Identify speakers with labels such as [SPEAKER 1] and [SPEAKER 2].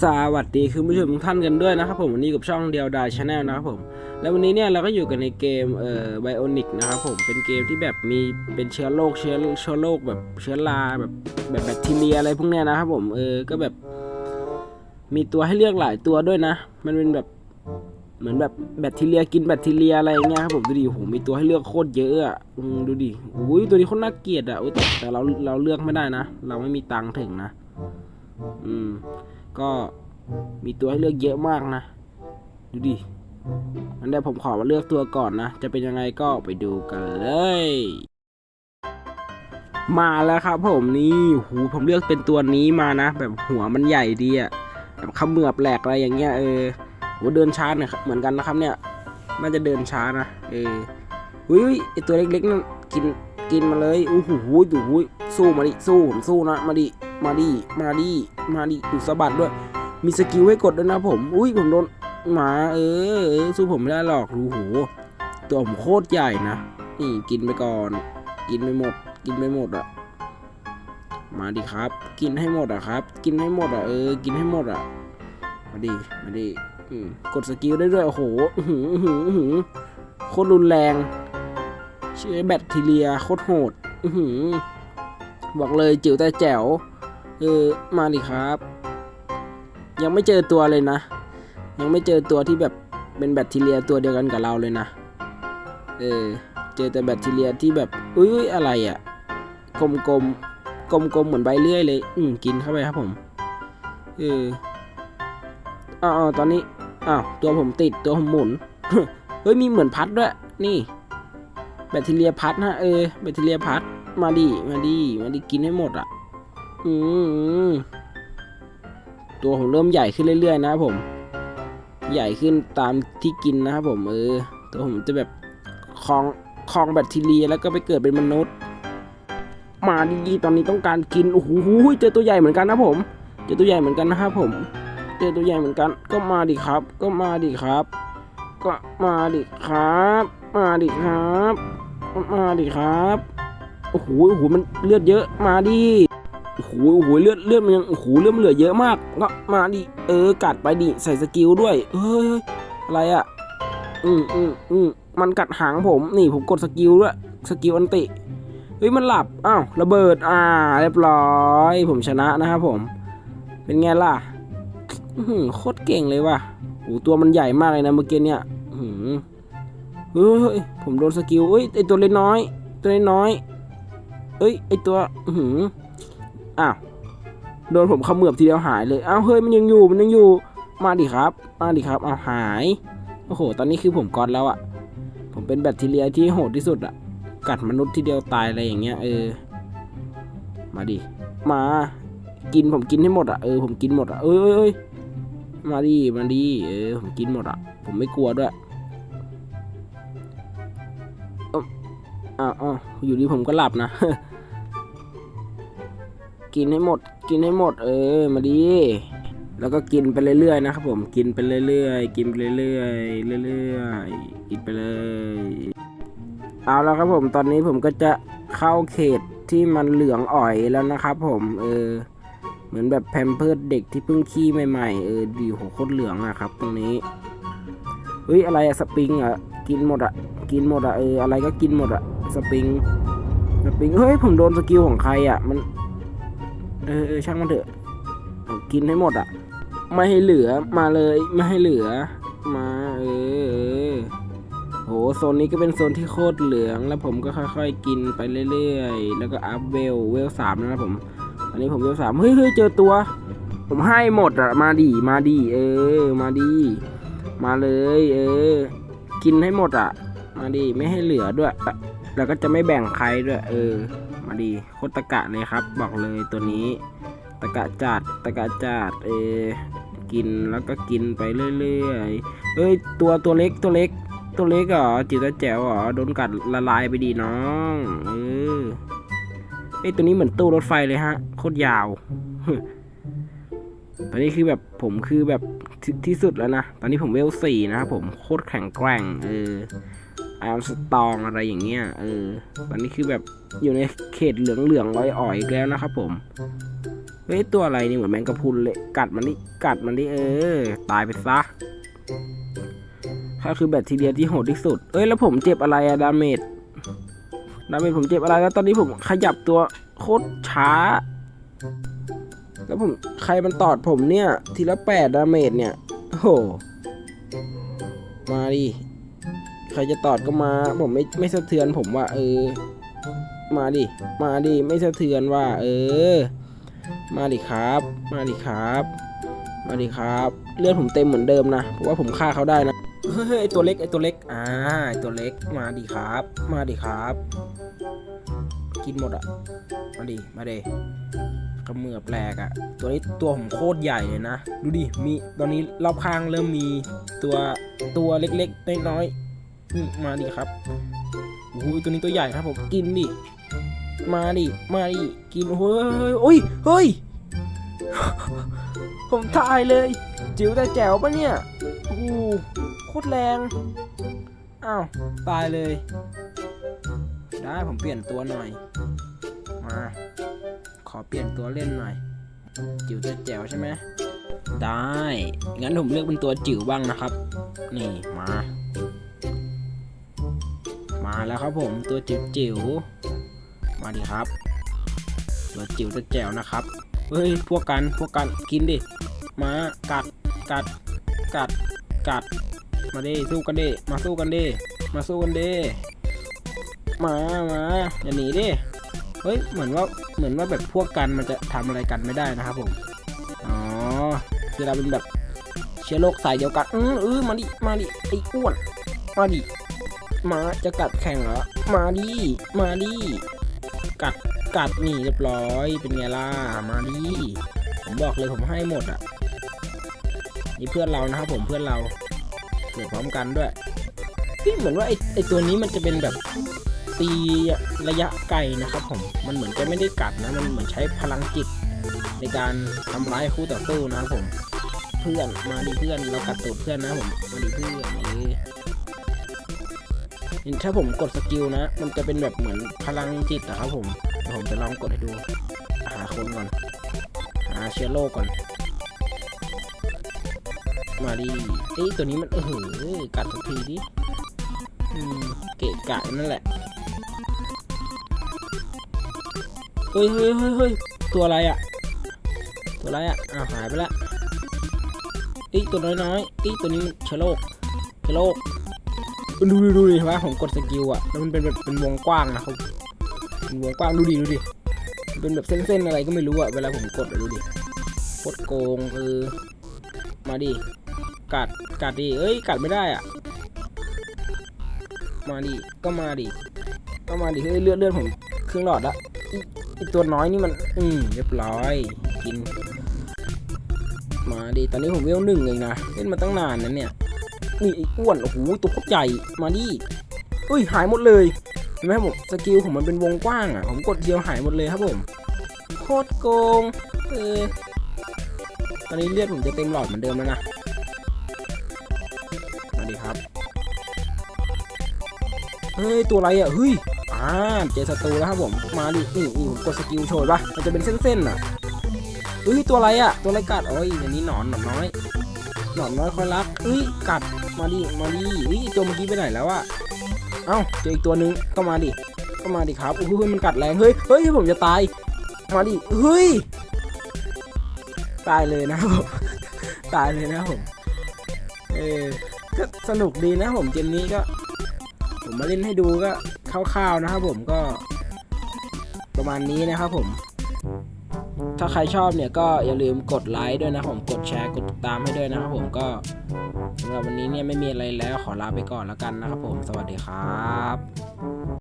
[SPEAKER 1] สวัสดีคุณผู้ชมทุกท่านกันด้วยนะครับผมวันนี้กับช่องเดียวดายชาแนลนะครับผม แล้ววันนี้เนี่ยเราก็อยู่กันในเกมเอ่อไบโอนิกนะครับผมเป็นเกมที่แบบมีเป็นเชื้อโรคเชื้อเชื้อโรคแบบเชื้อราแบบแบบแบคทีเรียอะไรพวกเนี้ยนะครับผมเออก็แบบ มีตัวให้เลือกหลายตัวด้วยนะ มันเป็นแบบเหมือนแบบแบคทีเรียกินแบคทีเรียอะไรเงี้ยครับผมดูดิโหมีตัวให้เลือกโคตรเยอะอะดูดิอุ้ยตัวนี้โคตรน่าเกลียดอะแต่แต่เราเราเลือกไม่ได้นะ เราไม่มีตังค์ถึงนะ อืม ก็มีตัวให้เลือกเยอะมากนะ ดูดิอันเดี๋ยวผมขอมาเลือกตัวก่อนนะ จะเป็นยังไงก็ไปดูกันเลย มาแล้วครับผมนี่หูผมเลือกเป็นตัวนี้มานะ แบบหัวมันใหญ่ดีอะแบบขมือบแหลกอะไรอย่างเงี้ยเออโหเดินช้าเนี่ยเหมือนกันนะครับเนี่ย น่าจะเดินช้านะเอออุ้ยไอตัวเล็กๆนั่นกินกินมาเลยอู้หูดูหูสู้มาดิสู้ผมสู้นะมาดิมาดิมาดิ มาดิสะบัดด้วย มีสกิลให้กดด้วยนะผม อุ้ยผมโดนหมาเออสู้ผมไม่ได้หรอกดูโหตัวผมโคตรใหญ่นะนี่กินไปก่อน กินไปหมด กินไปหมดอะมาดิครับ กินให้หมดอะครับ กินให้หมดอะเออ กินให้หมดอะมาดิมาดิกดสกิลได้ด้วยโอ้โหโคตรรุนแรงเชื้อแบคทีเรียโคตรโหดบอกเลยจิ๋วแต่แจ๋ว เออมาดิครับ ยังไม่เจอตัวเลยนะ ยังไม่เจอตัวที่แบบเป็นแบคทีเรียตัวเดียวกันกับเราเลยนะ เออ เจอแต่แบคทีเรียที่แบบอุ้ยอะไรอะ่ะกลมกลมกลมกลมๆเหมือนใบเลื่อยเลย อืมกินเข้าไปครับผม เอออ้าวตอนนี้อ้าวตัวผมติดตัวผมหมุน เฮ้ยมีเหมือนพัดด้วย นี่ แบคทีเรียพัดนะเออแบคทีเรียพัดมาดิมาดิมาดิกินให้หมดอะ อืมตัวผมเริ่มใหญ่ขึ้นเรื่อยๆ นะครับผม ใหญ่ขึ้นตามที่กินนะครับผมเออ ตัวผมจะแบบคลองคลองแบคทีเรียแล้วก็ไปเกิดเป็นมนุษย์ มาดีๆตอนนี้ต้องการกินโอ้โหเจอตัวใหญ่เหมือนกันนะผม เจอตัวใหญ่เหมือนกันนะครับผม เจอตัวใหญ่เหมือนกัน ก็มาดิครับ ก็มาดิครับ ก็มาดิครับ มาดิครับ มาดิครับโอ้โหโอ้โหมันเลือดเยอะมาดิ อ้โหโอ้โหเลือดเลือดมันยังโอ้โหเลือดมันเหลือเยอะมากก็มาดิเออกัดไปดิใส่สกิลด้วยเฮ้ยอะไรอะอืมอืมอืมมันกัดหางผมนี่ผมกดสกิลด้วยสกิลอันติเฮ้ยมันหลับอ้าวระเบิดอ่า เรียบร้อย ผมชนะนะครับผม เป็นไงล่ะโคตรเก่งเลยว่ะโอ้ตัวมันใหญ่มากเลยนะเมื่อกี้เนี่ยเฮ้ยเฮ้ยผมโดนสกิลเอ้ยไอตัวเล็กน้อย ตัวเล็กน้อยเอ้ยไอตัวอื้อหือ อ้าวโดนผมเขมือบทีเดียวหายเลยอ้าวเฮ้ยมันยังอยู่มันยังอยู่มาดิครับ มาดิครับเอาหายโอ้โห ตอนนี้คือผมกอดแล้วอะผมเป็นแบคทีเรียที่โหดที่สุดอะกัดมนุษย์ทีเดียวตายอะไรอย่างเงี้ยเออ มาดิ มา กินผมกินให้หมดอะเออผมกินหมดอะเอ้ยเอ้ยเอ้ยมาดิ มาดิ เออผมกินหมดอะผมไม่กลัวด้วยอ้าอ้าวอ้าวอยู่ดีผมก็หลับนะ กินให้หมด กินให้หมด เออ มาดี แล้วก็กินไปเรื่อยๆนะครับผม กินไปเรื่อยๆ กินไปเรื่อยๆ เรื่อยๆ กินไปเลย เอาแล้วครับผม ตอนนี้ผมก็จะเข้าเขตที่มันเหลืองอ่อยแล้วนะครับผม เออ เหมือนแบบแพมเพิร์ดเด็กที่เพิ่งขี้ใหม่ๆ เออ ดีโหโคตรเหลืองอะครับ ตรงนี้เฮ้ย อะไรอะสปริงอะกินหมดอะกินหมดอะเออ อะไรก็กินหมดอะสปริงสปริง เฮ้ย ผมโดนสกิลของใครอะมัน เออเออช่างมันเถอะกินให้หมดอะ ไม่ให้เหลือมาเลยไม่ให้เหลือ มาเออเออโหโซนนี้ก็เป็นโซนที่โคตรเหลือง แล้วผมก็ค่อยๆ กินไปเรื่อยๆ แล้วก็อัพเวลเวลสามนะครับผมอันนี้ผมเวลสามเฮ้ยเฮ้ยเจอตัว ผมให้หมดอะมาดีมาดีเออ มาดีมาเลย เออ กินให้หมดอะ มาดีไม่ให้เหลือด้วย แล้วก็จะไม่แบ่งใครด้วย เออ มาดีโคตรตะกะเลยครับ บอกเลยตัวนี้ ตะกะจัดตะกะจัดเออกินแล้วก็กินไปเรื่อยๆเอ้ยตัวตัวเล็กตัวเล็ก ตัวเล็กเหรอจิ๋วตแจ๋วเหรอโดนกัดละลายไปดีน้องเออไอตัวนี้เหมือนตู้รถไฟเลยฮะโคตรยาวตอนนี้คือแบบผมคือแบบทที่สุดแล้วนะ ตอนนี้ผมเวลสี่นะครับผมโคตรแข็งแกร่ง เออไอออนสตองอะไรอย่างเงี้ย เออ ตอนนี้คือแบบ อยู่ในเขตเหลืองๆอ่อยๆอีกแล้วนะครับผมเฮ้ยตัวอะไรนี่เหมือนแมงกะพรุนเลยกัดมันดิกัดมันดิเออ ตายไปซะถ้าคือแบคทีเรียที่โหดที่สุด เอ้ยแล้วผมเจ็บอะไรอะดาเมจดาเมจผมเจ็บอะไรแล้วตอนนี้ผมขยับตัวโคตรช้า แล้วผมใครมันตอดผมเนี่ย ทีละแปดดาเมจเนี่ยโอ้โหมาดิใครจะตอดก็มา ผมไม่ไม่สะเทือนผมว่า เออ มาดิ มาดิ ไม่สะเทือนว่า เออ มาดิครับ มาดิครับ มาดิครับ เลือดผมเต็มเหมือนเดิมนะ เพราะว่าผมฆ่าเขาได้นะเฮ้ยไอตัวเล็กไอตัวเล็ก อ่าไอตัวเล็ก มาดิครับ มาดิครับ กินหมดอะ มาดิ มาดิกระเมือบแหลกอะ ตัวนี้ตัวผมโคตรใหญ่เลยนะ ดูดิ มี ตอนนี้รอบข้างเริ่มมีตัวตัวเล็กๆน้อยๆ มมาดิครับโอ้โหตัวนี้ตัวใหญ่ครับผมกินดิมาดิมาดิกินเฮ้ยโอ้ยเฮ้ยผมตายเลย จิ๋วแต่แจ๋วปะเนี่ยโอ้โหโคตรแรงอ้าวตายเลย ได้ผมเปลี่ยนตัวหน่อย มา ขอเปลี่ยนตัวเล่นหน่อย จิ๋วแต่แจ๋วใช่ไหมได้ งั้นผมเลือกเป็นตัวจิ๋วบ้างนะครับ นี่มา มาแล้วครับผมตัวจิ๋วจิ๋วมาดิครับตัวจิ๋วแต่แจ๋วนะครับเฮ้ยพวกกันพวกกันกินดิมากัดกัดกัดกัด มาดิสู้กันดิมาสู้กันดิมาสู้กันดิมามาอย่าหนีดิเฮ้ยเหมือนว่าเหมือนว่าแบบพวกกันมันจะทำอะไรกันไม่ได้นะครับผมอ๋อคือเราเป็นแบบเชื้อโรคสายเดียวกันอืออือมาดิมาดิไอ้อ้วนมาดิ มาจะกัดแข่งเหรอ มาดิ มาดิ กัด กัดนี่เรียบร้อย เป็นไงล่ะ มาดิ ผมบอกเลยผมให้หมดอะ นี่เพื่อนเรานะครับผมเพื่อนเราเกิดพร้อมกันด้วย พี่เหมือนว่าไอไอตัวนี้มันจะเป็นแบบตีระยะไกลนะครับผม มันเหมือนจะไม่ได้กัดนะ มันเหมือนใช้พลังจิตในการทำร้ายคู่ต่อสู้นะครับผม เพื่อน มาดิเพื่อน เรากัดตูดเพื่อนนะผม มาดิเพื่อน ถ้าผมกดสกิลนะ มันจะเป็นแบบเหมือนพลังจิตนะครับผมเดี๋ยวผมจะลองกดให้ดู หาคนก่อน หาเชื้อโรคก่อน มาดิเอ้ยตัวนี้มันเออกัดสักทีดิอืมเกะกะนั่นแหละ เฮ้ยเฮ้ยเฮ้ยเฮ้ยตัวอะไรอะตัวอะไรอะอ้าวหายไปละเอ้ยตัวน้อยๆเอ้ยตัวนี้เชื้อโรคเชื้อโรค ดูดูดูดิเห็นปะผมกดสกิลอะแล้วมันเป็นแบบเป็นวงกว้างนะครับเป็นวงกว้างดูดิดูดิเป็นแบบเส้นๆอะไรก็ไม่รู้อะเวลาผมกดอะดูดิโคตรโกงเออมาดิกัดกัดดิเอ้ยกัดไม่ได้อะมาดิก็มาดิก็มาดิเฮ้ยเลือดเลือดผมครึ่งหลอดละอีอีตัวน้อยนี่มัน อืมเรียบร้อยกิน มาดิตอนนี้ผมเวลหนึ่งเองนะเล่นมาตั้งนานนะเนี่ย นี่ไอ้อ้วนโอ้โหตัวโคตรใหญ่มาดิเฮ้ยหายหมดเลยเห็นไหมครับผมสกิลผมมันเป็นวงกว้างอะผมกดเดียวหายหมดเลยครับผมโคตรโกงเออตอนนี้เลือดผมจะเต็มหลอดเหมือนเดิมแล้วนะมาดิครับเฮ้ยตัวอะไรอะเฮ้ยอ่าเจอศัตรูแล้วครับผมมาดินี่นี่ผมกดสกิลโชว์ปะมันจะเป็นเส้นๆอะเฮ้ยตัวอะไรอะตัวอะไรกัดโอ้ยอันนี้หนอนหนอนน้อย หนอนน้อยคอยรักเฮ้ยกัดมาดิมาดิเฮ้ยตัวเมื่อกี้ไปไหนแล้วอะเอ้าเจออีกตัวนึงก็มาดิก็มาดิครับโอ้โหมันกัดแรงเฮ้ยเฮ้ยผมจะตายมาดิเฮ้ยตายเลยนะผมตายเลยนะผมเออก็สนุกดีนะผมเกมนี้ก็ ผมมาเล่นให้ดูก็คร่าวๆนะครับผมก็ประมาณนี้นะครับผม ถ้าใครชอบเนี่ยก็อย่าลืมกดไลค์ด้วยนะผมกดแชร์กดติดตามให้ด้วยนะครับผมก็สำหรับวันนี้เนี่ยไม่มีอะไรแล้วขอลาไปก่อนแล้วกันนะครับผมสวัสดีครับ